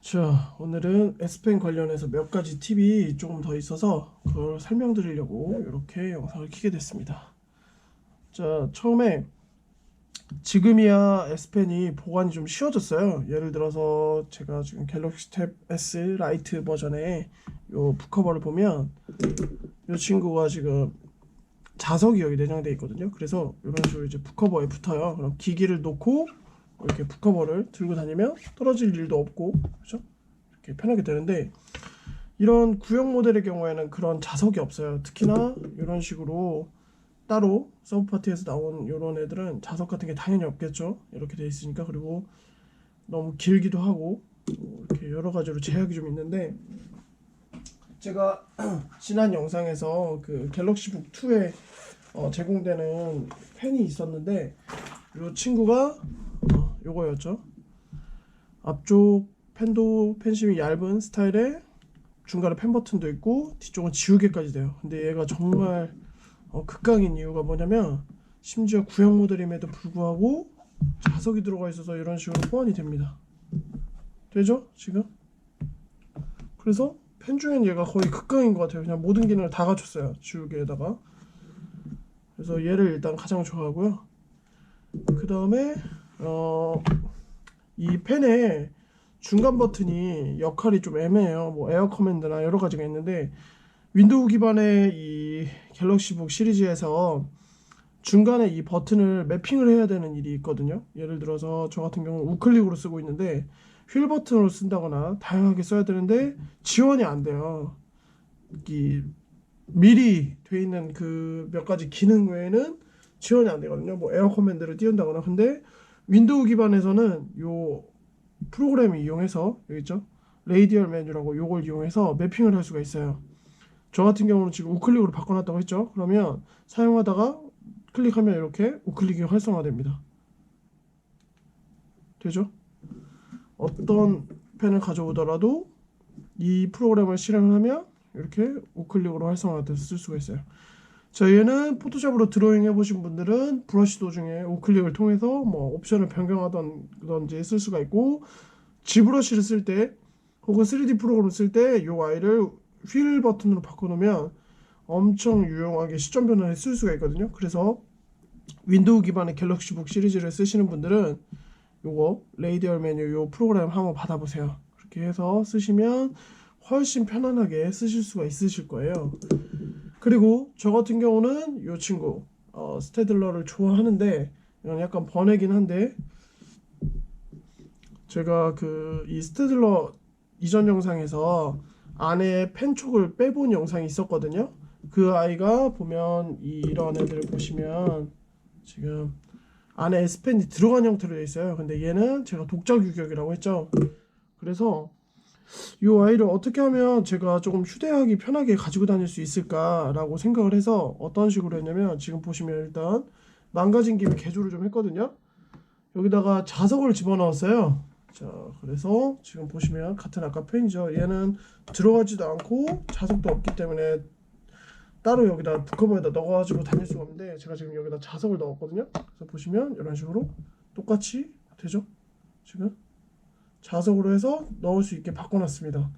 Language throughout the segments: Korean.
자, 오늘은 S펜 관련해서 몇 가지 팁이 조금 더 있어서 그걸 설명드리려고 이렇게 영상을 켜게 됐습니다. 자, 처음에 지금이야 S펜이 보관이 좀 쉬워졌어요. 예를 들어서 제가 지금 갤럭시 탭 S 라이트 버전의 요 북커버를 보면 이 친구가 지금 자석이 여기 내장돼 있거든요. 그래서 이런 식으로 이제 북커버에 붙어요. 그럼 기기를 놓고 이렇게 북커버를 들고 다니면 떨어질 일도 없고 그렇죠? 이렇게 편하게 되는데 이런 구형 모델의 경우에는 그런 자석이 없어요. 특히나 이런 식으로 따로 서브 파티에서 나온 이런 애들은 자석 같은 게 당연히 없겠죠. 이렇게 돼 있으니까 그리고 너무 길기도 하고 뭐 이렇게 여러 가지로 제약이 좀 있는데 제가 지난 영상에서 그 갤럭시 북 2에 어, 제공되는 펜이 있었는데 이 친구가 어, 요거였죠. 앞쪽 펜도 펜심이 얇은 스타일에 중간에 펜 버튼도 있고 뒤쪽은 지우개까지 돼요. 근데 얘가 정말 어, 극강인 이유가 뭐냐면 심지어 구형 모델임에도 불구하고 자석이 들어가 있어서 이런 식으로 호환이 됩니다. 되죠? 지금? 그래서 펜 중엔 얘가 거의 극강인 것 같아요. 그냥 모든 기능을 다 갖췄어요. 지우개에다가. 그래서 얘를 일단 가장 좋아하고요. 그 다음에 어, 이 펜의 중간 버튼이 역할이 좀 애매해요. 뭐 에어 커맨드나 여러 가지가 있는데 윈도우 기반의 이 갤럭시북 시리즈에서 중간에 이 버튼을 매핑을 해야 되는 일이 있거든요. 예를 들어서 저 같은 경우는 우클릭으로 쓰고 있는데 휠 버튼으로 쓴다거나 다양하게 써야 되는데 지원이 안 돼요. 이 미리 돼 있는 그 몇 가지 기능 외에는 지원이 안 되거든요. 뭐 에어 커맨드를 띄운다거나 근데 윈도우 기반에서는 요 프로그램을 이용해서 여기 있죠? 레이디얼 메뉴라고 요걸 이용해서 매핑을 할 수가 있어요. 저 같은 경우는 지금 우클릭으로 바꿔놨다고 했죠? 그러면 사용하다가 클릭하면 이렇게 우클릭이 활성화됩니다. 되죠? 어떤 펜을 가져오더라도 이 프로그램을 실행하면 이렇게 우클릭으로 활성화돼서 쓸 수가 있어요 자 얘는 포토샵으로 드로잉 해보신 분들은 브러쉬 도중에 우클릭을 통해서 뭐 옵션을 변경하던지 쓸 수가 있고 G브러쉬를 쓸 때 혹은 3D 프로그램 쓸 때 이 아이를 휠 버튼으로 바꿔놓으면 엄청 유용하게 시점 변환에 쓸 수가 있거든요. 그래서 윈도우 기반의 갤럭시북 시리즈를 쓰시는 분들은 요거 레이디얼 메뉴 요 프로그램 한번 받아보세요. 그렇게 해서 쓰시면 훨씬 편안하게 쓰실 수가 있으실 거예요 그리고 저 같은 경우는 이 친구 어, 스테들러를 좋아하는데 이건 약간 번외긴 한데 제가 그 이 스테들러 이전 영상에서 안에 펜촉을 빼본 영상이 있었거든요. 그 아이가 보면 이- 이런 애들을 보시면 지금 안에 S펜이 들어간 형태로 되어 있어요. 근데 얘는 제가 독자 규격이라고 했죠. 그래서 이 아이를 어떻게 하면 제가 조금 휴대하기 편하게 가지고 다닐 수 있을까라고 생각을 해서 어떤 식으로 했냐면 지금 보시면 일단 망가진 김에 개조를 좀 했거든요. 여기다가 자석을 집어넣었어요. 자, 그래서 지금 보시면 같은 아까 펜이죠. 얘는 들어가지도 않고 자석도 없기 때문에 따로 여기다 북커버에다 넣어가지고 다닐 수가 없는데 제가 지금 여기다 자석을 넣었거든요. 그래서 보시면 이런 식으로 똑같이 되죠. 지금 자석으로 해서 넣을 수 있게 바꿔놨습니다.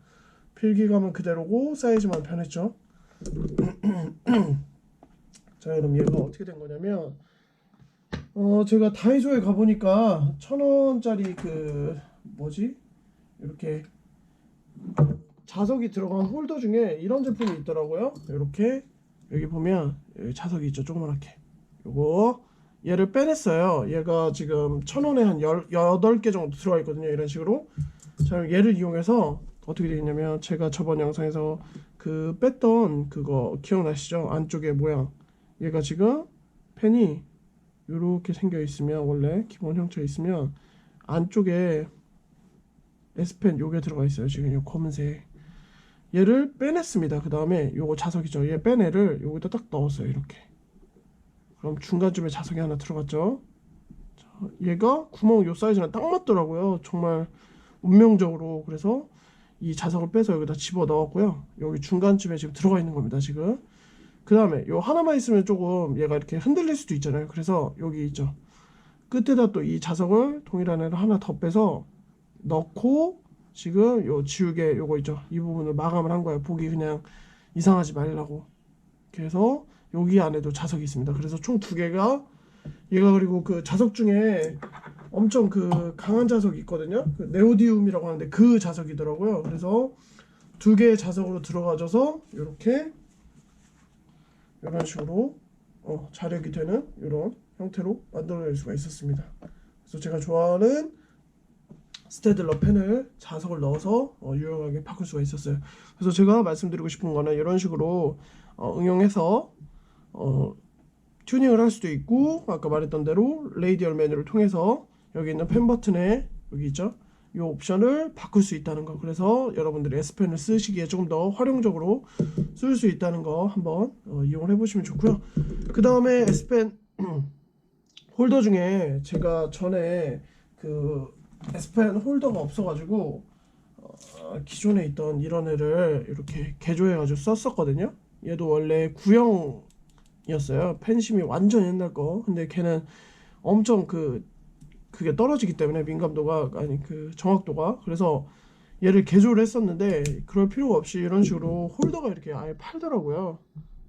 필기감은 그대로고 사이즈만 변했죠. 자 그럼 얘가 어떻게 된 거냐면 어 제가 다이소에 가보니까 천 원짜리 그 뭐지 이렇게 자석이 들어간 홀더 중에 이런 제품이 있더라고요. 이렇게 여기 보면 여기 자석이 있죠 조그맣게 요거 얘를 빼냈어요. 얘가 지금 천 원에 한 열, 여덟 개 정도 들어가 있거든요. 이런 식으로. 자, 얘를 이용해서 어떻게 되겠냐면 제가 저번 영상에서 그 뺐던 그거 기억나시죠? 안쪽에 모양. 얘가 지금 펜이 이렇게 생겨 있으면 원래 기본 형태 있으면 안쪽에 S펜 요게 들어가 있어요. 지금 요 검은색. 얘를 빼냈습니다. 그 다음에 요거 자석이죠. 얘뺀 애를 여기다 딱 넣었어요. 이렇게. 그럼 중간쯤에 자석이 하나 들어갔죠. 자, 얘가 구멍 요 사이즈랑 딱 맞더라고요. 정말 운명적으로 그래서 이 자석을 빼서 여기다 집어 넣었고요. 여기 중간쯤에 지금 들어가 있는 겁니다. 지금. 그 다음에 요 하나만 있으면 조금 얘가 이렇게 흔들릴 수도 있잖아요. 그래서 여기 있죠. 끝에다 또 이 자석을 동일한 애를 하나 더 빼서 넣고 지금 요 지우개 요거 있죠 이 부분을 마감을 한 거예요 보기 그냥 이상하지 말라고 그래서 여기 안에도 자석이 있습니다 그래서 총 두 개가 얘가 그리고 그 자석 중에 엄청 그 강한 자석이 있거든요 그 네오디움이라고 하는데 그 자석이더라고요 그래서 두 개의 자석으로 들어가져서 이렇게 이런 식으로 어, 자력이 되는 이런 형태로 만들어낼 수가 있었습니다. 그래서 제가 좋아하는 스테들러 펜을 자석을 넣어서 어, 유용하게 바꿀 수가 있었어요. 그래서 제가 말씀드리고 싶은 거는 이런 식으로 어, 응용해서 어, 튜닝을 할 수도 있고 아까 말했던 대로 레이디얼 메뉴를 통해서 여기 있는 펜 버튼에 여기 있죠. 이 옵션을 바꿀 수 있다는 거. 그래서 여러분들이 S펜을 쓰시기에 조금 더 활용적으로 쓸 수 있다는 거 한번 어, 이용을 해보시면 좋고요. 그 다음에 S펜 홀더 중에 제가 전에 그 S펜 홀더가 없어가지고 어, 기존에 있던 이런 애를 이렇게 개조해가지고 썼었거든요. 얘도 원래 구형 이었어요. 펜심이 완전 옛날 거. 근데 걔는 엄청 그 그게 떨어지기 때문에 민감도가 아니 그 정확도가 그래서 얘를 개조를 했었는데 그럴 필요가 없이 이런 식으로 홀더가 이렇게 아예 팔더라고요.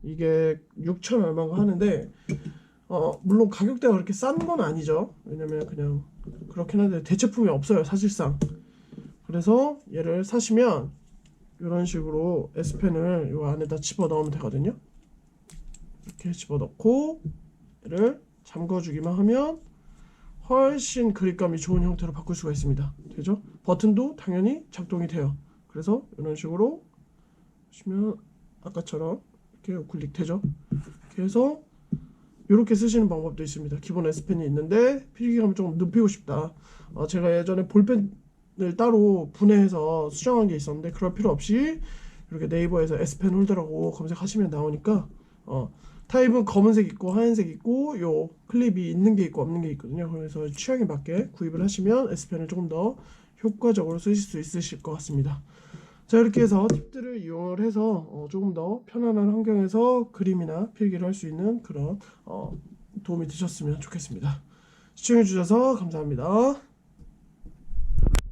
이게 6천 얼마가 하는데 어 물론 가격대가 그렇게 싼 건 아니죠. 왜냐면 그냥 그렇긴 한데 대체품이 없어요 사실상. 그래서 얘를 사시면 이런 식으로 S펜을 이 안에다 집어 넣으면 되거든요. 이렇게 집어 넣고 얘를 잠궈주기만 하면 훨씬 그립감이 좋은 형태로 바꿀 수가 있습니다. 되죠? 버튼도 당연히 작동이 돼요. 그래서 이런 식으로 보시면 아까처럼 이렇게 우클릭 되죠? 그래서 이렇게 쓰시는 방법도 있습니다. 기본 S펜이 있는데 필기감을 조금 높이고 싶다. 어, 제가 예전에 볼펜을 따로 분해해서 수정한 게 있었는데 그럴 필요 없이 이렇게 네이버에서 S펜 홀더라고 검색하시면 나오니까 어, 타입은 검은색 있고 하얀색 있고 요 클립이 있는 게 있고 없는 게 있거든요. 그래서 취향에 맞게 구입을 하시면 S펜을 조금 더 효과적으로 쓰실 수 있으실 것 같습니다. 자 이렇게 해서 팁들을 이용을 해서 어, 조금 더 편안한 환경에서 그림이나 필기를 할 수 있는 그런 어, 도움이 되셨으면 좋겠습니다. 시청해 주셔서 감사합니다.